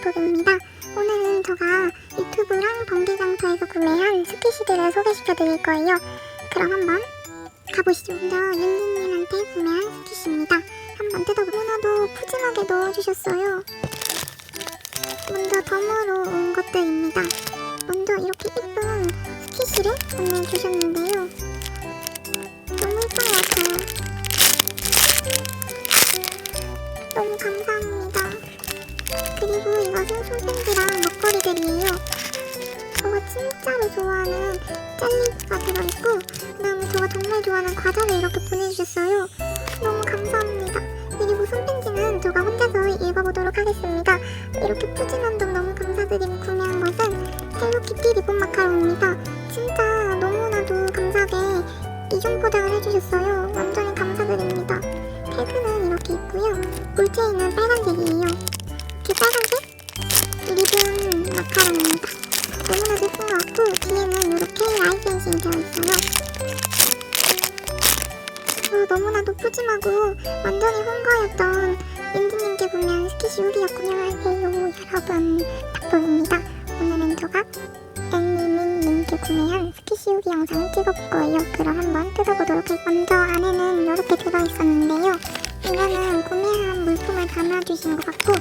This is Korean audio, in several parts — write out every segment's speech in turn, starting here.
답북입니다. 오늘은 제가 유튜브랑 번개장터에서 구매한 스키시드를 소개시켜 드릴 거예요. 그럼 한번 가보시죠. 먼저 윤지님한테 구매한 스키시입니다. 한번 뜯어보 너무나도 푸짐하게 넣어주셨어요. 먼저 덤으로 온 것들입니다. 먼저 이렇게 예쁜 스키시를 보내주셨는데요. 좋아하는 젤리가 들어있고 그다음에 저가 정말 좋아하는 과자를 이렇게 보내주셨어요. 너무 감사합니다. 그리고 손편지는 제가 혼자서 읽어보도록 하겠습니다. 이렇게 푸짐한 점 너무 감사드리고 구매한 것은 헬로키티 리본 마카롱입니다. 진짜 너무나도 감사하게 이중 포장을 해주셨어요. 완전히 감사드립니다. 태그는 이렇게 있고요. 물체는 빨간색이에요. 완전히 홍거였던 윤지님께 구매한 스키시 우리였군요. 안녕하세요 여러분 닥터입니다. 오늘은 제가 앤니민님께 구매한 스키시 우리 영상을 찍어볼 거예요. 그럼 한번 뜯어보도록 할게요. 먼저 안에는 이렇게 들어있었는데요. 이거는 구매한 물품을 담아주신 것 같고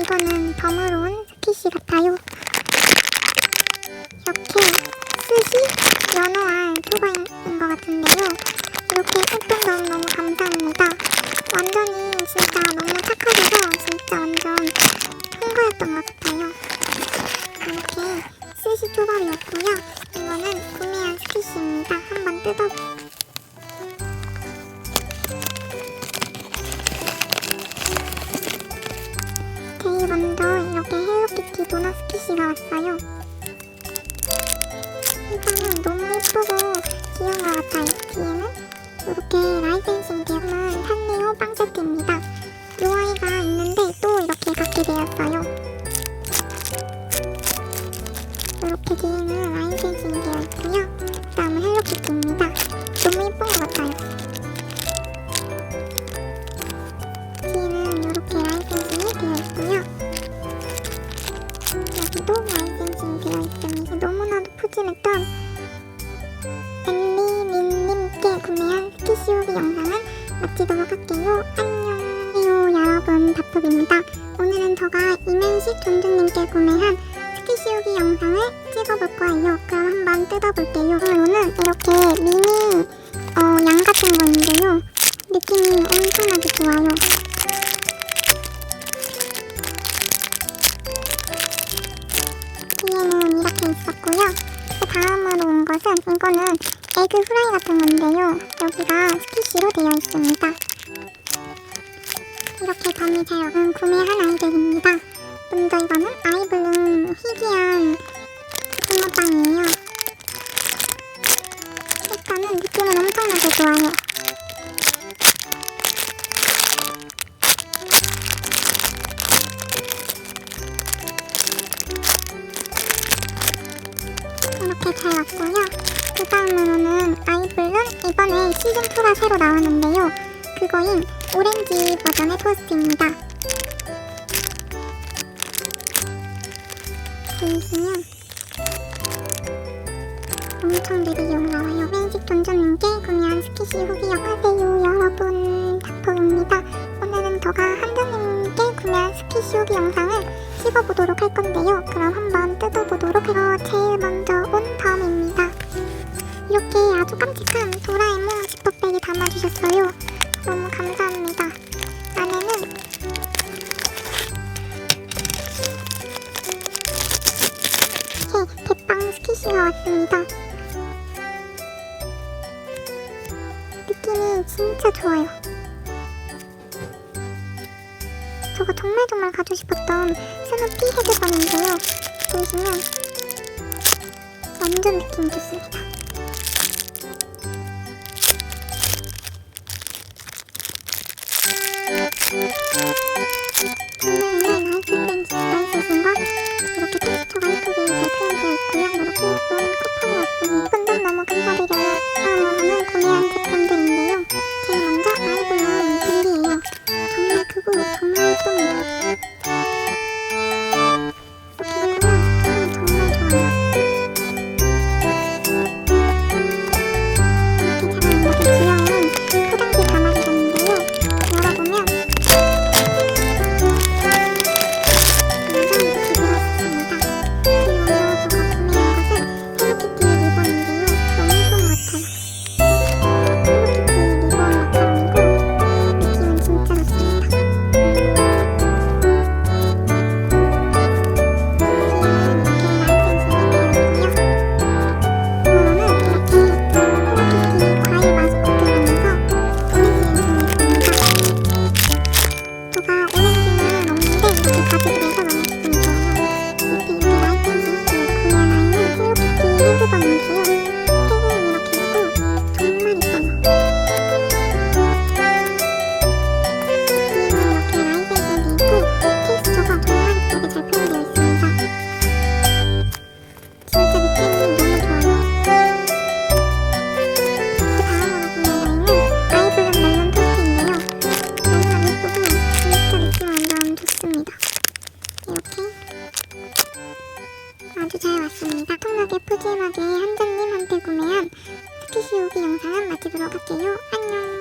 이거는 덤으로 온 스키시 같아요. 이렇게 스시 연어알 표가인 것 같은데요. 이렇게 예쁜 점 너무 감사합니다. 완전히 진짜 너무 착하셔서 진짜 완전 홍보였던 것 같아요. 이렇게 스시 초밥이었고요. 이거는 구매한 스키시입니다. 한번 뜯어. 제일 먼저 이렇게 헬로키티 도넛 스키시가 왔어요. 일단은 너무 예쁘고 귀여운 것 같아요. 뒤에는 이렇게 라이센싱 되어있는 산리오 빵 마치도록 할게요. 안녕하세요 여러분 답답입니다. 오늘은 제가 이면식 전주님께 구매한 스키시오기 영상을 찍어볼 거예요. 그럼 한번 뜯어볼게요. 오늘은 이렇게 미니 어, 양 같은 거인데요. 느낌이 엄청나게 좋아요. 뒤에는 이렇게 있었고요. 그 다음으로 온 것은 이거는 에그 후라이 같은 건데요. 여기가 스키시로 되어 있습니다. 이렇게 덤이 잘 오는 구매한 아이들입니다. 먼저 이거는 아이블룸 희귀한 붕어빵이에요. 일단은 느낌은 엄청나게 좋아요. 이렇게 잘 왔고요. 그 다음으로는 아이블룸 이번에 시즌2가 새로 나왔는데요. 그거인 오렌지 버전의 토스트입니다. 보시면 엄청 되게 귀여워요. 왼식 돈전님께 구매한 스키시 후기 영하세요 여러분 닥터입니다. 오늘은 저가 한전님께 구매한 스키시 후기 영상을 찍어보도록 할 건데요. 그럼 한번 뜯어보도록 해요. 제일 먼저 온 덤입니다. 이렇게 아주 깜찍한 도라에몽 지퍼백에 담아주셨어요. 너무 감사합니다. 안에는 이렇게 대빵 스키시가 왔습니다. 느낌이 진짜 좋아요. 저가 정말 정말 가지고 싶었던 스누피 헤드건인데요. 보시면 완전 느낌 좋습니다. Música Goodbye. 키시 오기 영상은 마치도록 할게요. 안녕.